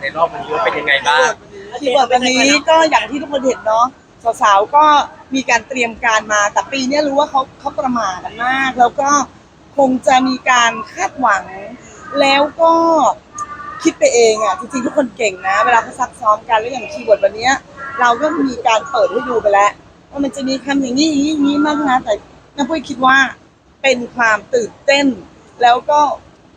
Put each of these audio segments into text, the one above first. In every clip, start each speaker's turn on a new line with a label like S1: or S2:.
S1: ในรอบวันนี้ว่าเป็นยังไงบ้าง
S2: คีย์เวิร์ดวันนี้ก็อย่างที่ทุกคนเห็นเนาะสาวๆก็มีการเตรียมการมาแต่ปีนี้รู้ว่าเขาเขาประมาทกันมาก แล้วก็คงจะมีการคาดหวัง แล้วก็คิดไปเองอะจริงๆทุกคนเก่งนะ เวลาเขาซักซ้อมกันแล้วอย่างคีย์เวิร์ดวันนี้เราก็มีการเปิดให้ดูไปแล้วว่ามันจะมีคำอย่างนี้อย่างนี้อย่างนี้มากนะแต่น้าปุ้ยคิดว่าเป็นความตื่นเต้น แล้วก็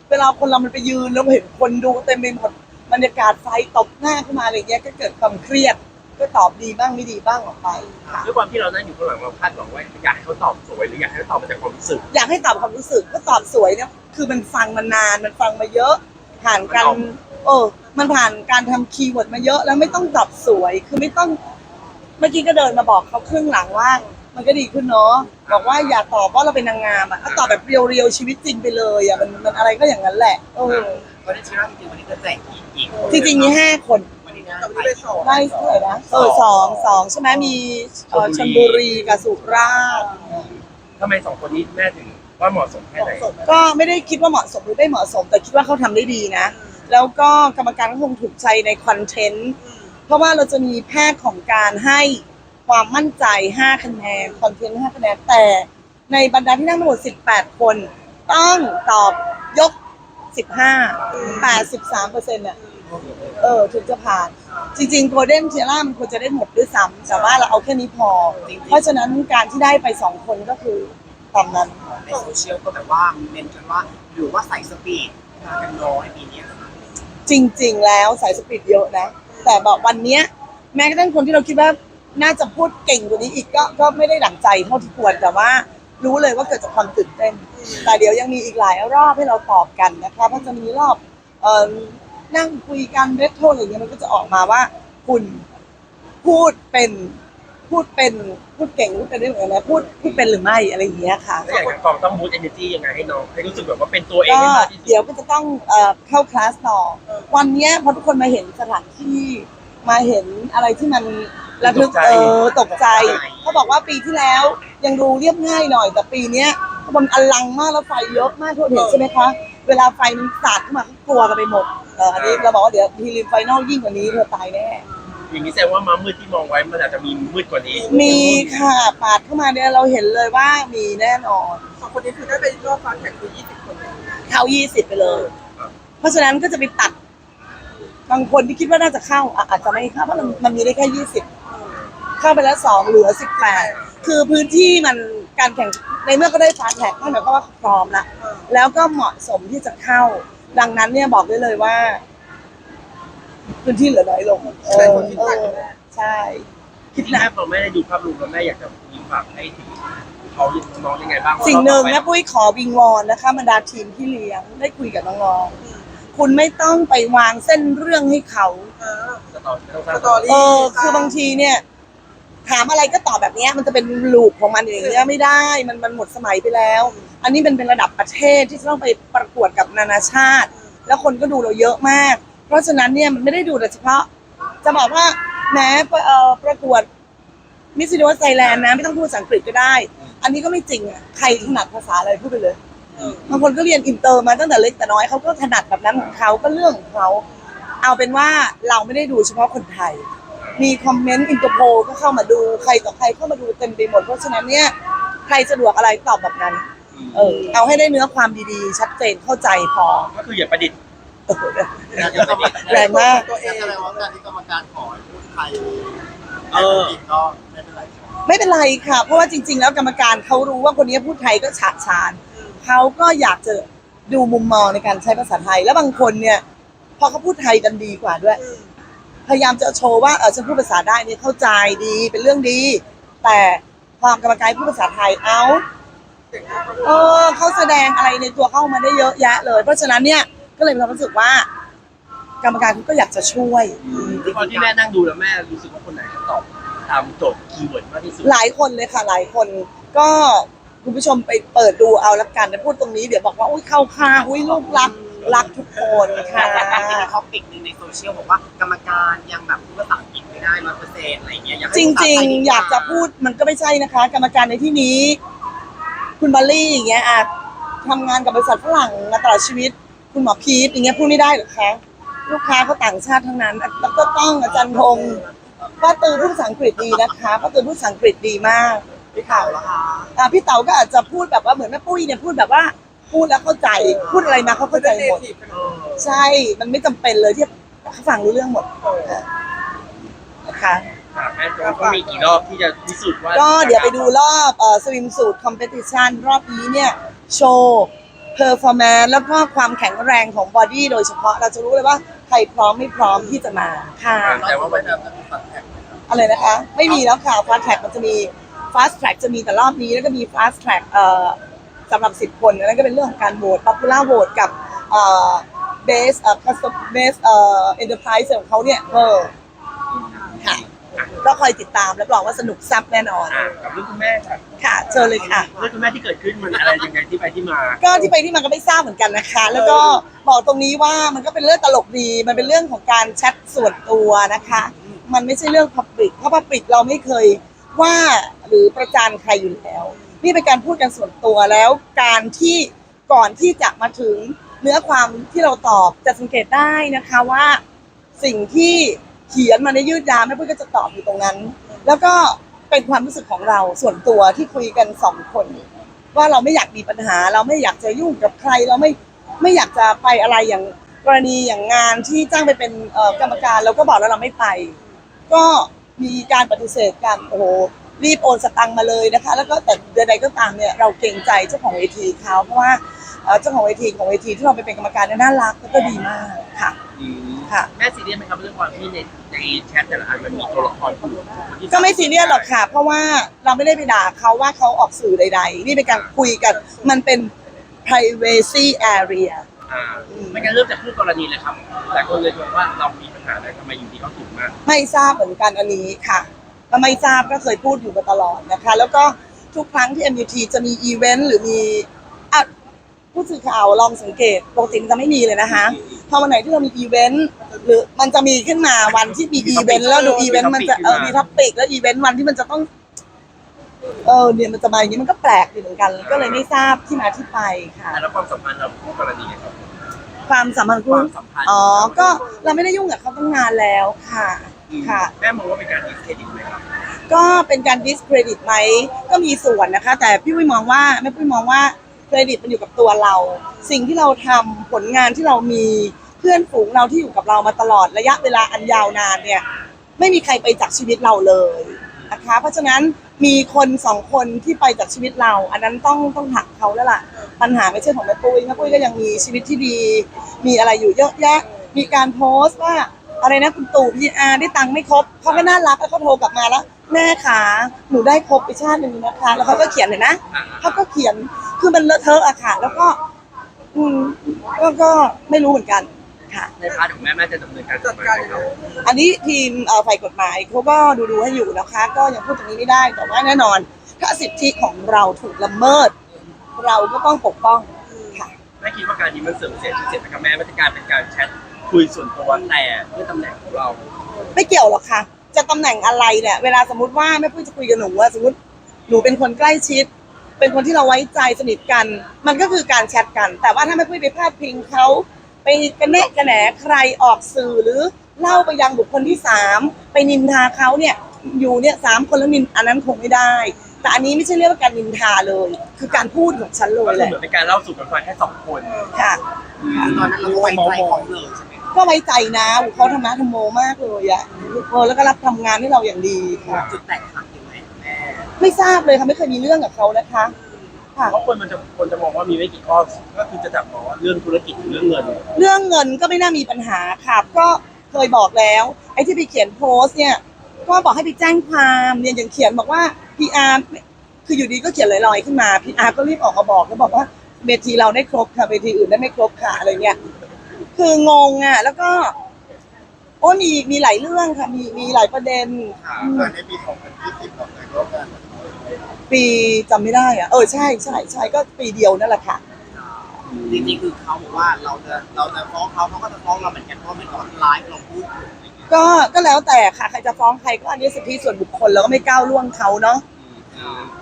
S2: เวลาคนเรามันไปยืนแล้วเห็นคนดูเต็มไปหมด บรรยากาศไฟตบหน้าขึ้นมาอะไรเงี้ยก็เกิดความเครียด ก็ตอบดีบ้างไม่ดีบ้างออกไปค่ะ
S1: ด้วยความที่เรานั่งอยู่ข้างหลังเราคาดหวังว่าอยากให้เขาตอบสวยหรืออยากให้เขาตอบมาจากความรู้สึก
S2: อยากให้ตอบความรู้สึกก็ตอบสวยเนี่ยคือมันฟังมานานมันฟังมาเยอะ ผ่านการ
S1: มันเอา
S2: เออมันผ่านการทำคีย์เวิร์ดมาเยอะแล้วไม่ต้องตอบสวยคือไม่ต้อง เมื่อกี้ก็เดินมาบอกเขาครึ่งหลังว่า มันก็ดีขึ้นเนาะบอกว่าอย่าตอบว่าเราเป็นนางงามอะก็ตอบแบบเรียวๆชีวิตจริงไปเลยอะมันมันอะไรก็อย่างนั้นแหละเออ
S3: วันนี้ชิว่าจริงๆวันนี้จะแจกอีกอีก
S2: จริงๆมีห้าคน
S3: วันนี้นะ
S4: วันนี้ไปสอง
S2: ได้เท่าไหร่นะเออสองสองใช่ไหมมีเอ่อชลบุรีกับสุราษฎร์
S1: ทำไมสองคนนี้แม่ถึงว่าเหมาะสมแค่ไหน
S2: ก็ไม่ได้คิดว่าเหมาะสมหรือไม่เหมาะสม แต่คิดว่าเขาทำได้ดีนะ แล้วก็กรรมการก็คงถูกใจในคอนเทนต์เพราะว่าเราจะมีแพทย์ของการให้ความมั่นใจ 5 คะแนนคอนเทนต์5คะแนนแต่ในบรรดาที่นั่งทั้งหมด 18 คน ต้องตอบยก 15 83เปอร์เซ็นต์เนี่ยเออถึงจะผ่าน จริงๆโกลเด้นเชียร่ามันควรจะได้หมดด้วยซ้ำแต่ว่าเราเอาแค่นี้พอ เพราะฉะนั้นการที่ได้ไปสองคนก็คือตามนั้น
S3: ในโซเชียลก็แบบว่าเมนกันว่าหรือว่าใส่สปีดมากันน้อยปีเนี้ย
S2: จริง ๆ แล้วสายสปีดเยอะนะ แต่บอกวันเนี้ยแม้กระทั่งคนที่เราคิดว่าน่าจะพูดเก่งกว่านี้อีกก็ก็ไม่ได้ดั่งใจเท่าที่ควรแต่ว่า รู้เลยว่าเกิดจากความตื่นเต้น แต่เดี๋ยวยังมีอีกหลายรอบให้เราตอบกันนะคะเพราะจะมีรอบเอ่อนั่งคุยกันเรทโทอะไรอย่างเงี้ยมันก็จะออกมาว่า คุณพูดเป็นพูดเป็นพูดเก่งพูดเป็นได้เหมือนกันนะพูดพูดเป็นหรือไม่อะไรอย่างเงี้ยค่ะ
S1: แล้วอย่างนั้นกองต้องบูตเอเนจียังไงให้น้องให้รู้สึกแบบว่าเป็นตัวเอง
S2: ก็
S1: ให้มากที่สุด
S2: เดี๋ยวก็จะต้องเอ่อเข้าคลาสต่อ วันเนี้ยพอทุกคนมาเห็นสถานที่มาเห็นอะไรที่มันระทึกเออตกใจ เขาบอกว่าปีที่แล้ว ยังดูเรียบง่ายหน่อยแต่ปีเนี้ยมันอลังมากแล้วไฟเยอะมากทุกคนเห็นใช่ไหมคะ เวลาไฟมันสาดขึ้นมาก็กลัวกันไปหมดเอออันนี้เราบอกว่าเดี๋ยวทีริมไฟนอลยิ่งกว่านี้เธอตายแน่
S1: อย่างนี้แสดงว่ามามืดที่มองไว้มันอาจจะมีมืดกว่านี้
S2: มีค่ะปาดเข้ามาเนี่ยเราเห็นเลยว่ามีแน่นอน
S4: สองคนนี้คือได้ไปรอบฟ้าแข่งคือยี่สิบคนเลย
S2: เข้ายี่สิบไปเลย เพราะฉะนั้นก็จะไปตัด บางคนที่คิดว่าน่าจะเข้าอะอาจจะไม่เข้าเพราะมันมันมีได้แค่ยี่สิบเข้าไปแล้วสองเหลือสิบแปด คือพื้นที่มันการแข่งในเมื่อก็ได้ฟาสแท็กนั่นหมายความว่าพร้อมละแล้วก็เหมาะสมที่จะเข้า ดังนั้นเนี่ยบอกได้เลยว่า พื้นที่เหลือน้อยลงเออเออใช่ คิด
S1: ที่
S2: นะ
S1: แม่พอแม่ได้ดูภาพรวมแล้วแม่อยากจะมีฝากให้ถึงเขาน้องยังไงบ้าง
S2: สิ่งหนึ่งนะปุ้ยขอวิงวอนนะคะบรรดาทีมที่เลี้ยงได้คุยกับน้องๆคุณไม่ต้องไปวางเส้นเรื่องให้เขา
S4: เออ
S1: สตอรี่ต้องสร้าง
S4: สตอรี่
S2: เออคือบางทีเนี่ย ถามอะไรก็ตอบแบบเนี้ยมันจะเป็นลูปของมันอย่างเงี้ยไม่ได้มันมันหมดสมัยไปแล้ว อันนี้มันเป็นระดับประเทศที่จะต้องไปประกวดกับนานาชาติ แล้วคนก็ดูเราเยอะมาก เพราะฉะนั้นเนี่ยมันไม่ได้ดูแต่เฉพาะ จะบอกว่าแม้เอ่อประกวดมิสซิลิวัสไทยแลนด์นะไม่ต้องพูดภาษาอังกฤษก็ได้ อันนี้ก็ไม่จริงอะใครถนัดภาษาอะไรพูดไปเลยบางคนก็เรียนอินเตอร์มาตั้งแต่เล็กแต่น้อยเขาก็ถนัดแบบนั้นของเขาก็เรื่องของเขาเอาเป็นว่าเราไม่ได้ดูเฉพาะคนไทย มีคอมเมนต์อินเตอร์โพก็เข้ามาดูใครต่อใครเข้ามาดูเต็มไปหมด เพราะฉะนั้นเนี่ยใครสะดวกอะไรตอบแบบนั้น เออเอาให้ได้เนื้อความดีๆ ชัดเจนเข้าใจพอ
S1: ก็คืออย่าประดิษฐ์
S2: แรงมาก
S4: ตัวเอง
S3: แสดงว่าการที่กรรมการขอให้พูดไทย
S1: เออ
S3: ผิดก็ไม่เป็นไรใช่ไหม
S2: ไม่เป็นไรค่ะ เพราะว่าจริง ๆ แล้วกรรมการเขารู้ว่าคนนี้พูดไทยก็ฉะฉานเขาก็อยากจะดูมุมมองในการใช้ภาษาไทย แล้วบางคนเนี่ย พอเขาพูดไทยกันดีกว่าด้วย พยายามจะโชว์ว่าเออฉันพูดภาษาได้เนี่ยเข้าใจดีเป็นเรื่องดี แต่ความกรรมการพูดภาษาไทยเอาเออเขาแสดงอะไรในตัวเข้ามาได้เยอะแยะเลย เพราะฉะนั้นเนี่ยก็เลยมีความรู้สึกว่า กรรมการก็อยากจะช่วย
S1: ตอนที่แม่นั่งดูแล้วแม่รู้สึกว่าคนไหนจะตอบตามโจทย์คีย์เวิร์ดมากที่สุด
S2: หลายคนเลยค่ะหลายคนก็คุณผู้ชมไปเปิดดูเอาละกันนะพูดตรงนี้เดี๋ยวบอกว่าอุ้ยเข้าข้างอุ้ยลูกรัก รักทุกคนค่ะ
S3: แต่จริงๆท็อปิกหนึ่งในโซเชียลบอกว่ากรรมการยังแบบพูดภาษาอังกฤษไม่ได้ร้อยเปอร์เซ็นต์อะไรอย่างเงี้ยอยากให้
S2: จ
S3: พูดภาษา
S2: ริง
S3: ไทดี
S2: ๆ
S3: ว่
S2: อยากจะพูดมันก็ไม่ใช่นะคะ กรรมการในที่นี้ คุณบัลลี่อย่างเงี้ยอาจทำงานกับบริษัทฝรั่งมาตลอดชีวิต คุณหมอพีทอย่างเงี้ยพูดไม่ได้เหรอคะลูกค้าเขาต่างชาติทั้งนั้นแล้วก็ต้องอาจารย์พงศ์ป้าตือพูดภาษาอังกฤษดีนะคะป้าตือพูดภาษาอังกฤษดีมาก
S3: พี่เต่าเหรอคะ
S2: อ่าพี่เต๋าก็อาจจะพูดแบบว่าเหมือนแม่ปุ้ยเนี่ยพูดแบบว่า พูดแล้วเข้าใจพูดอะไรมาเขาเข้าใจหมด
S3: เออ
S2: ใช่มันไม่จำเป็นเลยที่เขาฟังรู้เรื่องหมดนะคะ
S1: อะแม่จะว่ามีกี่รอบที่จะพิสูจน์ว่า
S2: ก็เดี๋ยวไปดูรอบเอ่อสวิมสูตรคอมเพติชันรอบนี้เนี่ย โชว์เพอร์ฟอร์แมนแล้วก็ความแข็งแรงของบอดี้โดยเฉพาะเราจะรู้เลยว่า ใครพร้อมไม่พร้อมที่จะมาค่ะ
S1: แต่ว่าวันนี้
S2: อะไรนะคะ ไม่มีแล้วค่ะ fast track มันจะมี fast track จะมีแต่รอบนี้แล้วก็มี fast track เอ่อ สำหรับ 10 คนอันนั้นก็เป็นเรื่องของการโหวต popular vote กับเอ่อ base เอ่อ custom base เอ่อ enterprise ของเขาเนี่ยเออค่ะก็คอยติดตามรับรองว่าสนุกซับแน่นอน
S1: อะกับเรื่องคุณแม่ค่ะ
S2: ค่ะเชิญเลยค่ะ
S1: เรื่องคุณแม่ที่เกิดขึ้นมันอะไรยังไงที่ไปที่มา
S2: ก็ที่ไปที่มาก็ไม่ทราบเหมือนกันนะคะ แล้วก็บอกตรงนี้ว่ามันก็เป็นเรื่องตลกดีมันเป็นเรื่องของการแชทส่วนตัวนะคะ มันไม่ใช่เรื่องพับลิกเพราะพับลิกเราไม่เคยว่าหรือประจานใครอยู่แล้ว นี่เป็นการพูดกันส่วนตัวแล้วการที่ก่อนที่จะมาถึงเนื้อความที่เราตอบจะสังเกตได้นะคะว่า สิ่งที่เขียนมาในยืดยาวแม่ปุ้ยก็จะตอบอยู่ตรงนั้น แล้วก็เป็นความรู้สึกของเราส่วนตัวที่คุยกันสองคน ว่าเราไม่อยากมีปัญหา เราไม่อยากจะยุ่งกับใคร เราไม่ไม่อยากจะไปอะไรอย่างกรณีอย่างงานที่จ้างไปเป็นกรรมการเราก็บอกแล้วเราไม่ไป ก็มีการปฏิเสธกันโอ้โห รีบโอนสตังค์มาเลยนะคะ แล้วก็แต่ใดๆก็ตามเนี่ยเราเกรงใจเจ้าของเวทีเขาเพราะว่าเอ่อเจ้าของเวทีของเวทีที่เราไปเป็นกรรมการเนี่ยน่ารักแล้วก็ดีมากค่ะ
S1: อืม
S2: ค่ะ
S1: แม่ซีเรียสไหมครับเรื่องความที่ในในแชทแต่ละอันมันมีตัวละครอยู่ที่
S2: ก็ไม่ซีเรียสหรอกค่ะ เพราะว่าเราไม่ได้ไปด่าเขาว่าเขาออกสื่อใด ๆ นี่เป็นการคุยกันมันเป็น privacy area
S1: อ่าไม่งั้นเริ่มจากคู่กรณีเลยครับแต่คนเลยบอกว่าเรามีปัญหาอะไรทำไมอยู่ดีเขาถูกมาก
S2: ไม่ทราบเหมือนกันอันนี้ค่ะ ก็ไม่ทราบก็เคยพูดอยู่มาตลอดนะคะ แล้วก็ทุกครั้งที่ MUT จะมีอีเวนต์หรือมีอะผู้สื่อข่าวลองสังเกตปกติมันจะไม่มีเลยนะคะพอวันไหนที่เรามีอีเวนต์หรือมันจะมีขึ้นมาวันที่มีอีเวนต์แล้วดูอีเวนต์มันจะเออมีท็อปิกแล้วอีเวนต์วันที่มันจะต้อง เออเนี่ยมันจะมาอย่างนี้มันก็แปลกดีเหมือนกัน ก็เลยไม่ทราบที่มาที่ไปค่ะ
S1: แล้วความสัมพันธ์เราคู่กรณีครับ
S2: ความสัมพันธ์
S1: ค
S2: คู่
S1: วามสัมพันธ์
S2: อ๋อก็เราไม่ได้ยุ่งกับเขาตั้งนานแล้วค่ะ ค่ะ
S1: แม่มองว่าเป็นการดิสเครดิตไหมครับ
S2: ก็เป็นการ discredit ไหมก็มีส่วนนะคะ แต่พี่ปุ้ยมองว่าแม่ปุ้ยมองว่าเครดิตมันอยู่กับตัวเรา สิ่งที่เราทำผลงานที่เรามีเพื่อนฝูงเราที่อยู่กับเรามาตลอดระยะเวลาอันยาวนานเนี่ย ไม่มีใครไปจากชีวิตเราเลยนะคะ เพราะฉะนั้นมีคนสองคนที่ไปจากชีวิตเรา อันนั้นต้องต้องหักเขาแล้วล่ะ ปัญหาไม่ใช่ของแม่ปุ้ยแม่ปุ้ยก็ยังมีชีวิตที่ดี มีอะไรอยู่เยอะแยะ มีการโพสต์ว่า อะไรนะคุณตู่พีอาได้ตังค์ไม่ครบเขาก็น่ารักแล้วเขาโทรกลับมาแล้ว แม่ขาหนูได้ครบไปชาติหนึ่งนะคะแล้วเขาก็เขียนเลยนะ
S1: อ่า
S2: เขาก็เขียนคือมันเลอะเทอะอะค่ะ แล้วก็ อืมก็ก็ไม่รู้เหมือนกันค่ะ
S1: ในพาร์ทของแม่แม่จะดำเนินการ
S4: จัดการ
S1: ไหม
S4: ยัง
S1: ค
S4: ไง
S1: รับ
S2: อันนี้ทีมเอ่อฝ่ายกฎหมายเขาก็ดูดูให้อยู่นะคะ ก็ยังพูดตรงนี้ไม่ได้แต่ว่าแน่นอน ถ้าสิทธิของเราถูกละเมิด เราก็ต้องปกป้องค่ะ
S1: แม่คิดว่าการนี้มันเสริมเสียชื่อเสียงให้กับแม่ไม่ใช่การเป็นการแชท คุยส่วนตัวแต่เพื่อตำแหน่งของเรา
S2: ไม่เกี่ยวหรอกค่ะ จะตำแหน่งอะไรเนี่ยเวลาสมมติว่าแม่ปุ้ยจะคุยกับหนูว่าสมมติหนูเป็นคนใกล้ชิด เป็นคนที่เราไว้ใจสนิทกัน มันก็คือการแชทกัน แต่ว่าถ้าแม่ปุ้ยไปพาดพิงเขาไปกระแนะกระแหนใครออกสื่อหรือเล่าไปยังบุคคลที่สามไปนินทาเขาเนี่ยอยู่เนี่ยสามคนแล้วนินอันนั้นคงไม่ได้ แต่อันนี้ไม่ใช่เรียกว่าการนินทาเลย คือการพูดของฉันเล
S1: ก็
S2: ย
S1: คือ
S2: แหละ
S1: เหมือนเป็นการเล่าสู่กันฟังแค่สองคน
S2: ค่ะ
S3: คือตอนนั้นเราก็ไว้ใจเขาเลยใช่ไหม
S2: ก็ไว้ใจนะเขาธรรมะธรรมโมมากเลยอะเออแล้วก็รับทำงานให้เราอย่างดีค่ะ
S3: จุดแตกหักยังไงแม่
S2: ไม่ทราบเลยค่ะไม่เคยมีเรื่องกับเขานะคะค่ะ
S1: เพราะคนมันจะคนจะมองว่ามีไม่กี่ข้อก็คือจะจับมองว่าเรื่องธุรกิจหรือเรื่องเงิน
S2: เรื่องเงินก็ไม่น่ามีปัญหาค่ะก็เคยบอกแล้วไอ้ที่ไปเขียนโพสต์เนี่ย ก็บอกให้ไปแจ้งความเนี่ยอย่างเขียนบอกว่า PR คืออยู่ดีก็เขียนลอยๆขึ้นมา PR ก็รีบออกมาบอกแล้วบอกว่าเวทีเราได้ครบค่ะเวทีอื่นได้ไม่ครบค่ะอะไรเงี้ย คืองงอะ แล้วก็ โอ้ยมีมีหลายเรื่องค่ะ มีมีหลายประเด็นอืม
S5: ในปี2020เราเคยร่วมงานกับ
S2: ปีจำไม่ได้อะ เออใช่ใช่ใช่ก็ปีเดียวนั่นแหละค่ะ
S3: จริงๆคือเขาบอกว่าเราจะเราจะฟ้องเขาเขาก็จะฟ้องเราเหมือนกันเพราะเป็นตอนไลฟ์เราพูดอยู่อะไรเงี้ย
S2: ก็ก็แล้วแต่ค่ะใครจะฟ้องใครก็อันนี้สิทธิส่วนบุคคลเราก็ไม่ก้าวล่วงเขาเนาะ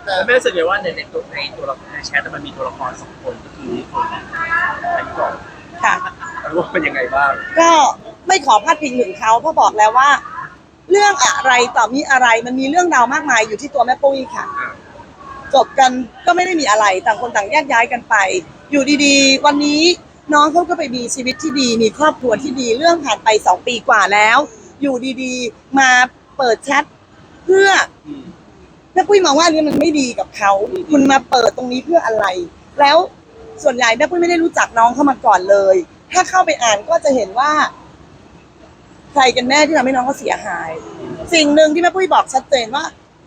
S1: แล้วแม่รู้สึกไงว่าในในตัวในตัวละครในแชทมันมีตัวละครสองคนก็คือคนอายุก่อน
S2: ค่ะ
S1: รู้ ว่าเป็นยังไงบ้าง
S2: ก็ไม่ขอพาดพิงถึงเขาเพราะบอกแล้วว่า เรื่องอะไรต่อมีอะไรมันมีเรื่องราวมากมายอยู่ที่ตัวแม่ปุ้ยค่ะ จบกันก็ไม่ได้มีอะไรต่างคนต่างแยกย้ายกันไป อยู่ดีๆ วันนี้น้องเขาก็ไปมีชีวิตที่ดี มีครอบครัวที่ดีเรื่องผ่านไปสองปีกว่าแล้ว อยู่ดีๆ มาเปิดแชทเพื่อ
S1: อืม
S2: แม่ปุ้ยมองว่าอันนี้มันไม่ดีกับเขาคุณมาเปิดตรงนี้เพื่ออะไร แล้วส่วนใหญ่แม่ปุ้ยไม่ได้รู้จักน้องเข้ามาก่อนเลย ถ้าเข้าไปอ่านก็จะเห็นว่า ใครกันแน่ที่ทำให้น้องเขาเสียหาย สิ่งหนึ่งที่แม่ปุ้ยบอกชัดเจนว่า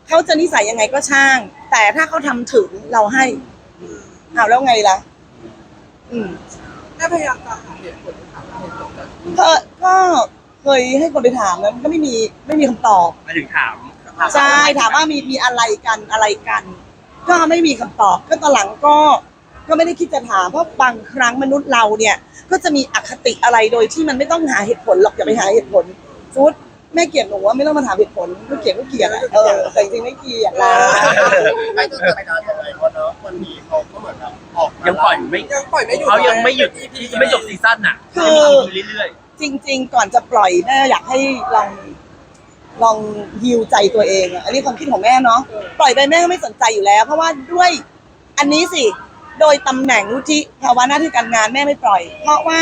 S2: เขาจะนิสัยยังไงก็ช่าง แต่ถ้าเขาทำถึงเราให้เอาแล้วไงล่ะ อืม
S4: แม่พยายามตามหาเหตุผลหาเหตุผลกัน
S2: ก็ก็เคยให้คนไปถามแล้วก็ไม่มีไม่มีคำตอบ
S1: มาถึงถาม
S2: ใช่ถามว่ามีมีอะไรกันอะไรกัน ก็ไม่มีคำตอบก็ตอนหลังก็ ก็ไม่ได้คิดจะถามเพราะบางครั้งมนุษย์เราเนี่ย ก็จะมีอคติอะไรโดยที่มันไม่ต้องหาเหตุผลหรอกอย่าไปหาเหตุผลซุดแม่เกลียดหนูว่าไม่ต้องมาถามเหตุผลไม่เกลียดก็เกลียดอะเออแต่จริงๆไม่เกลียดละ
S5: ไม่ต้องจัดการอะไรเพราะเนาะวันนี้เขาก็เหมือนแบบออกมา
S1: ยังปล่อยไม่
S4: ยังปล่อยไม่หยุด
S1: เขายังไม่หยุดไม่จบซีซั่นน่ะ
S2: คือ
S1: ยังมีเรื่อย
S2: จริง ๆ ก่อนจะปล่อยแม่อยากให้ลองลองฮิวใจตัวเองอะอันนี้ความคิดของแม่เนาะปล่อยไปแม่ก็ไม่สนใจอยู่แล้ว เพราะว่าด้วยอันนี้สิ โดยตำแหน่งวุฒิภาวะหน้าที่การงานแม่ไม่ปล่อย เพราะว่า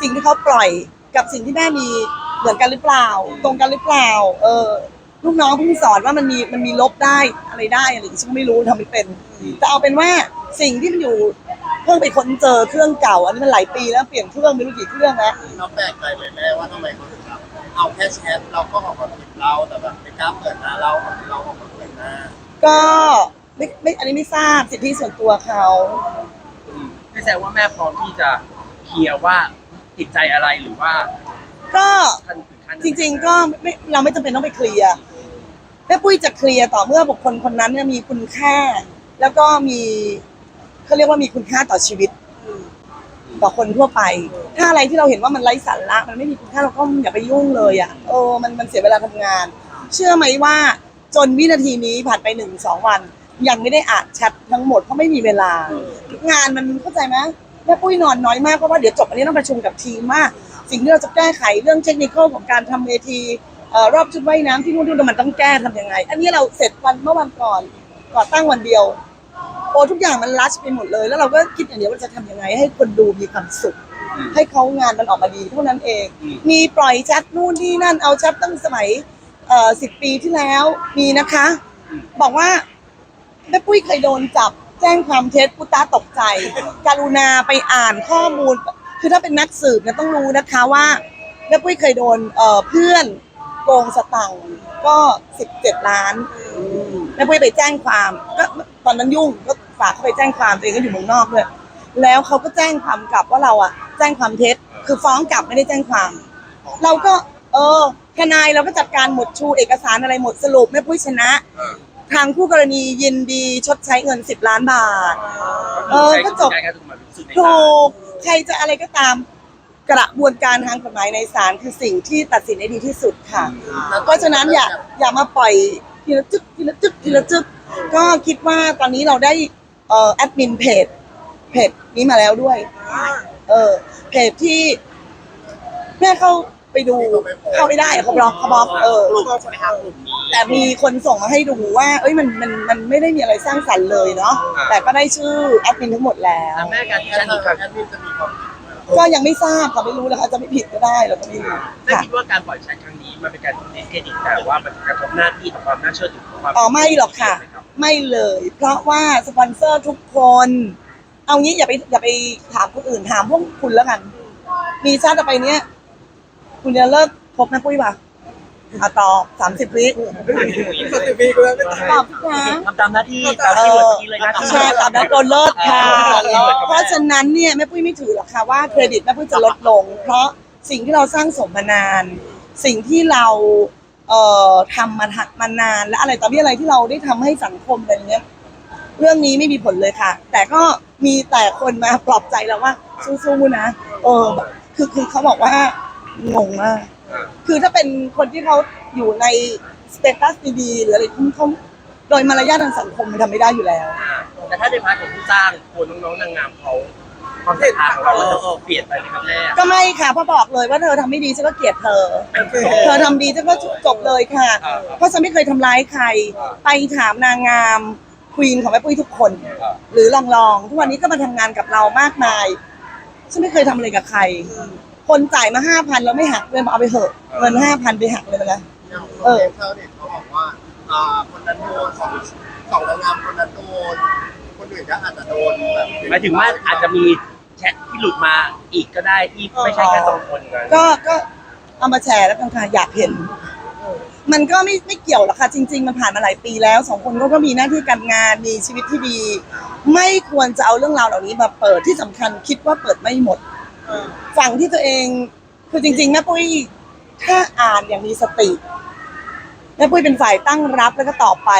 S2: สิ่งที่เขาปล่อยกับสิ่งที่แม่มีเหมือนกันหรือเปล่า ตรงกันหรือเปล่า เออลูกน้องเพิ่งสอนว่ามันมีมันมีลบได้อะไรได้อะไรอย่างงี้ฉันก็ไม่รู้ทำไม่เป็นแต่เอาเป็นว่าสิ่งที่มันอยู่เพิ่งไปค้นเจอเครื่องเก่า อันนี้มันหลายปีแล้วเปลี่ยนเครื่องไม่รู้กี่เครื่องแล้ว
S5: เราแปลกใจเลยแม่ว่าทำไมเขาถึงแบบเอาแค่แชทเราก็ออกมาผิดเราแต่แบบไม่กล้าเปิดหน้าเราเราออกมาเปิดหน้า
S2: ก็ ไม่ไม่อันนี้ไม่ทราบสิทธิส่วนตัวเขา
S1: ๆอืมไม่แสดงว่าแม่พร้อมที่จะเคลียร์ว่าติดใจอะไรหรือว่า
S2: ก็
S1: ท่านถึงขั้น
S2: จริง ๆ ก็ไม่เราไม่จำเป็นต้องไปเคลียร์แม่ปุ้ยจะเคลียร์ต่อเมื่อบุคคลคนนั้นเนี่ยมีคุณค่า แล้วก็มีเขาเรียกว่ามีคุณค่าต่อชีวิต ต่อคนทั่วไป ถ้าอะไรที่เราเห็นว่ามันไร้สาระมันไม่มีคุณค่าเราก็อย่าไปยุ่งเลยอะเออมันมันเสียเวลาทำงาน เชื่อไหมว่าจนวินาทีนี้ผ่านไปหนึ่งสองวัน ยังไม่ได้อ่านแชททั้งหมดเพราะไม่มีเวลา งานมันเข้าใจไหมแม่ปุ้ยนอนน้อยมากเพราะว่าเดี๋ยวจบอันนี้ต้องประชุมกับทีมว่าสิ่งที่เราจะแก้ไขเรื่องเทคนิคของการทำเวทีเอ่อรอบชุดว่ายน้ำที่นู่นที่นี่มันต้องแก้ทำยังไง อันนี้เราเสร็จวันเมื่อวันก่อนก่อตั้งวันเดียวโอ้ทุกอย่างมันลัชไปหมดเลย แล้วเราก็คิดอย่างเดียวว่าจะทำยังไง ให้คนดูมีความสุข ให้เขางานมันออกมาดีเท่านั้นเอง มีปล่อยแชทนู่นนี่นั่นเอาแชทตั้งสมัยเอ่อสิบปีที่แล้วมีนะคะ บอกว่า แม่ปุ้ยเคยโดนจับแจ้งความเท็จปุตตาตกใจ การุณาไปอ่านข้อมูล คือถ้าเป็นนักสืบเนี่ยต้องรู้นะคะว่าแม่ปุ้ยเคยโดนเอ่อเพื่อนโกงสตังค์ก็สิบเจ็ดล้านแม่ปุ้ยไปแจ้งความก็ตอนนั้นยุ่งก็ฝากเขาไปแจ้งความตัวเองก็อยู่เมืองนอกด้วยแล้วเขาก็แจ้งความกลับว่าเราอะแจ้งความเท็จคือฟ้องกลับไม่ได้แจ้งความ เราก็ เออทนายเราก็จัดการหมดชูเอกสารอะไรหมดสรุปแม่ปุ้ยชนะ ทางคู่กรณียินดีชดใช้เงินสิบล้านบาท เออก็จบ
S1: ใช้การถูกหมายเป็นสุดใน
S2: ถู
S1: ศาล
S2: กใครจะอะไรก็ตามกระบวนการทางกฎหมายในศาลคือสิ่งที่ตัดสินได้ดีที่สุดค่ะ เพราะฉะนั้นอย่าอย่ามาปล่อยทีละจึ๊กทีละจึ๊กทีละจึ๊กก็คิดว่าตอนนี้เราได้เอ่อแอดมินเพจเพจนี้มาแล้วด้วย เออเพจที่แม่เข้า ไปดูเข้าไม่ได้อะเขาบล็อกเขาบล็อกเออ
S3: กลุ่มใช่ไหมครับกลุ่มนี้
S2: แต่มีคนส่งมาให้ดูว่า เอ้ยมันมันมันไม่ได้มีอะไรสร้างสรรค์เลยเนาะแต่ก็ได้ชื่อแอดมินทั้งหมดแล้ว
S1: แล้วแม่การที่
S5: แอ
S1: ฉั
S5: ด
S1: น
S5: มิ
S1: อี
S5: น
S1: กครั้ง
S5: แอดมินจะมีความผิดไหม
S2: ก็ยังไม่ทราบค่ะไม่รู้นะคะอาจจะไม่ผิดก็ได้เราก็ไม่รู้
S1: แม่
S2: ค่ะ
S1: คิดว่าการปล่อยแชทครั้งนี้มันเป็นการดิสเครดิตแต่ว่ามันกระทบหน้าที่ต่อความน่าเชื่อถือของความ
S2: อ๋อไม่หรอกค่ะ ไม่เลย เพราะว่าสปอนเซอร์ทุกคน เอางี้อย่าไปอย่าไปถามคนอื่นถามพวกคุณแล้วกัน มีชาติต่อไปเนี้ย คุณจะเลิกคบแม่ปุ้ยป่ะอะตอบสามสิบวิ
S4: สติปีกูแล้วไม่ตาย
S2: ตอบนะ
S1: ทำตามหน้าที่ตามที่เวิร์ดเมื่อกี้เลยนะ
S2: ใช่ตอบแล้วโดนเลิศค่ะ เพราะฉะนั้นเนี่ยแม่ปุ้ยไม่ถือหรอกค่ะว่าเครดิตแม่ปุ้ยจะลดลง เพราะสิ่งที่เราสร้างสมมานาน สิ่งที่เราเอ่อทำมาทำมานานและอะไรต่อมีอะไรที่เราได้ทำให้สังคมอะไรเงี้ยเรื่องนี้ไม่มีผลเลยค่ะ แต่ก็มีแต่คนมาปลอบใจเราว่าสู้ๆนะเออคือคือเขาบอกว่า งงมาก คือถ้าเป็นคนที่เขาอยู่ในสเตตัสดีๆหรืออะไรเขาเขาโดยมารยาททางสังคมมันทำไม่ได้อยู่แล้ว
S1: แต่ถ้าในพาร์ทของผู้สร้างคนน้องๆนางงามเขาเความศรัทธาของเรามันจะเปลี่ยนไปไหมครับแม่
S2: ก็ไม่ค่ะเพราะบอกเลยว่าเธอทำไม่ดีฉันก็เกลียดเธอ เธอทำดีฉันก็จบเลยค่ะ
S1: อ่า
S2: เพราะฉันไม่เคยทำร้ายใคร
S1: อ่า
S2: ไปถามนางงามควีนของแม่ปุ้ยทุกคน
S1: อ่า
S2: หรือลองลองๆทุกวันนี้ก็มาทำงานกับเรามากมาย ฉันไม่เคยทำอะไรกับใคร คนจ่ายมาห้าพันเราไม่หักเลยเอาไปเหอะเงินห้าพันไปหักเลยนะ
S5: อย่าง
S2: เออ
S5: ชาวเน็ตเขาบอกว่าอ่าคนนั้นโดนสองสองนางงามคนนั้นโดนคนอื่นก็อาจจะโดนแบบ
S1: หมายถึงว่าอาจจะมีแชทที่หลุดมาอีกก็ได้ที่ไม่ใช่แค่สองคนกัน
S2: ก็ก็เอามาแชร์แล้วกันค่ะอยากเห็น มันก็ไม่ไม่เกี่ยวหรอกค่ะจริง ๆ มันผ่านมาหลายปีแล้วสองคนเขาก็มีหน้าที่การงานมีชีวิตที่ดี ไม่ควรจะเอาเรื่องราวเหล่านี้มาเปิดที่สำคัญคิดว่าเปิดไม่หมด ฝั่งที่ตัวเองคือจริงๆแม่ปุ้ยถ้าอ่านอย่างมีสติแม่ปุ้ยเป็นฝ่ายตั้งรับแล้วก็ตอบไป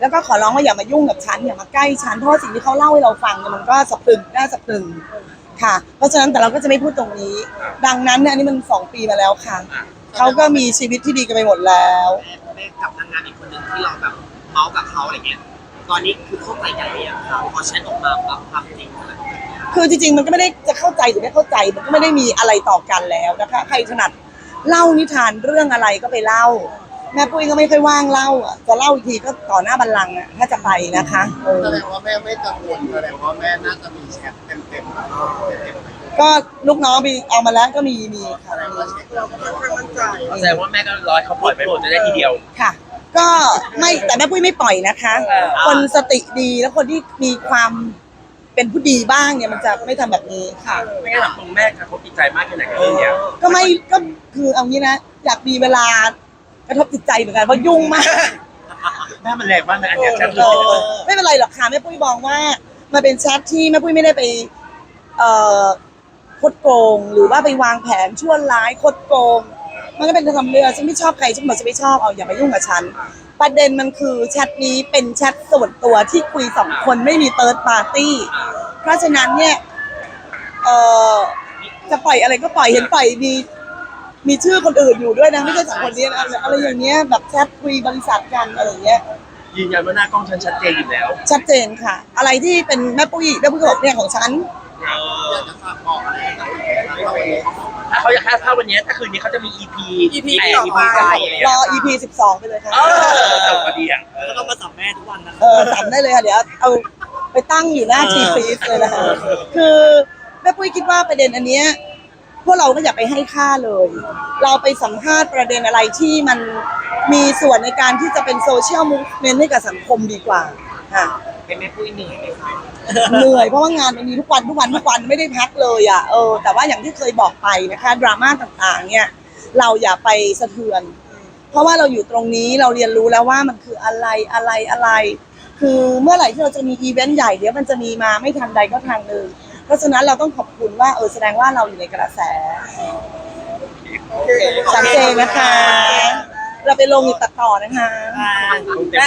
S2: แล้วก็ขอร้องว่าอย่ามายุ่งกับฉันอย่ามาใกล้ฉันเพราะว่าสิ่งที่เขาเล่าให้เราฟังเนี่ยมันก็สะพรึงน่าสะพรึงค่ะ เพราะฉะนั้นแต่เราก็จะไม่พูดตรงนี้ ดังนั้นเนี่ยอันนี้มันสองปีมาแล้วค่ะเขาก็มีชีวิตที่ดีกันไปหมดแล้ว
S3: แม่แม่กับนางงามอีกคนหนึ่งที่เราแบบเมาส์กับเขาอะไรเงี้ยตอนนี้คือเข้าใจกันหรือยังครับพอแชทออกมาปั๊บความจริงอะไร
S2: คือจริงๆ มันก็ไม่ได้จะเข้าใจหรือไม่เข้าใจ มันก็ไม่ได้มีอะไรต่อกันแล้วนะคะ ใครถนัดเล่านิทานเรื่องอะไรก็ไปเล่า แม่ปุ้ยก็ไม่ค่อยว่างเล่าอะจะเล่าอีกทีก็ต่อหน้าบัลลังก์อะถ้าจะไปนะคะเออ
S5: แสดงว่าแม่ไม่กังวลแสดงว่าแม่น่าจะมีแชทเต็มเต็มๆแบบเต็มๆเลย
S2: ก็ลูกน้องไปเอามาแล้วก็มีมีค่ะ
S5: แสดงว่าเช็คแล้ว
S4: ค่อนข้างมั่นใจ
S1: แสดงว่าแม่ก็ร้อยเขาปล่อยไปหมดจะได้ทีเดียว
S2: ค่ะ ก็ไม่แต่แม่ปุ้ยไม่ปล่อยนะคะ
S1: เออ
S2: คนสติดีแล้วคนที่มีความ เป็นผู้ดีบ้างเนี่ยมันจะไม่ทำแบบนี้ค่ะ
S1: ไม่งั้นถามตรงแม่กระทบจิตใจมากแค่ไหนกับเรื่องเนี้ย
S2: ก็ไม่ก็คือเอางี้นะอยากมีเวลากระทบจิตใจเหมือนกันเพราะยุ่งมาก
S1: แม่มันแรงมากนะอันเนี้ยแชทห
S2: เอ
S1: ลุด
S2: อไม่เป็นไรหรอกค่ะแม่ปุ้ยมองว่า มันเป็นแชทที่แม่ปุ้ยไม่ได้ไป เอ่อคดโกง หรือว่าไปวางแผนชั่วร้ายคดโกง มันก็เป็นการทำเรือฉันไม่ชอบใครฉันบอกฉันไม่ชอบเอาอย่ามายุ่งกับฉัน ประเด็นมันคือแชทนี้เป็นแชทส่วนตัวที่คุยสองคนไม่มีเติร์ดปาร์ตี้ เพราะฉะนั้นเนี่ยเอ่อจะปล่อยอะไรก็ปล่อยเห็นปล่อยมีมีชื่อคนอื่นอยู่ด้วยนะไม่ใช่สองคนนี้นะอะไรอย่างเงี้ยแบบแชทคุยบริษัทกันอะไรอย่างเงี้ย
S1: ยืนยันว่าหน้ากล้องฉันชัดเจนอยู่แล้ว
S2: ชัดเจนค่ะ อะไรที่เป็นแม่ปุ้ยแม่ปุ้ยก็บอกเนี่ยของฉัน
S5: อยากจะฝากบอกอะไรกับคุณแม่บ้างว่าวันนี้
S1: ถ้าเขาอยากถ้าถ้าวันเนี้ยถ้าคืนนี้เขาจะมี EP
S4: EP
S1: แปด
S4: ต่อ
S1: EP
S4: ไป
S1: เก้าอะไรอย่าง
S2: ร
S1: เงี้ย
S2: อ EP 12 ไปเลยค่ะ
S1: เออจบพอดีอะ
S3: ก็ต้องมาสับแม่ทุกวันนะ
S2: เออทำได้เลยค่ะเดี๋ยวเอาไปตั้งอยู่หน้าทีฟีสเลยนะคะคือแม่ปุ้ยคิดว่าประเด็นอันเนี้ยพวกเราก็อย่าไปให้ค่าเลย เราไปสัมภาษณ์ประเด็นอะไรที่มันมีส่วนในการที่จะเป็นโซเชียลมูฟเมนต์ให้กับสังคมดีกว่าค่ะ
S3: เป็นแม่ปุ้ยเหนื่อยไหมคะ
S2: เหนื่อยเพราะว่างานมันมีทุกวันทุกวันทุกวันไม่ได้พักเลยอะเออแต่ว่าอย่างที่เคยบอกไปนะคะดราม่าต่างๆ เนี่ย เราอย่าไปสะเทือน เพราะว่าเราอยู่ตรงนี้เราเรียนรู้แล้วว่ามันคืออะไรอะไรอะไร คือเมื่อไหร่ที่เราจะมีอีเวนต์ใหญ่เดี๋ยวมันจะมีมาไม่ทันใดก็ทางหนึ่งเพราะฉะนั้นเราต้องขอบคุณว่าเออแสดงว่าเราอยู่ในกระแสชัดเจนนะคะ เราไปลงอีกตัดต่อนะคะ
S1: ได้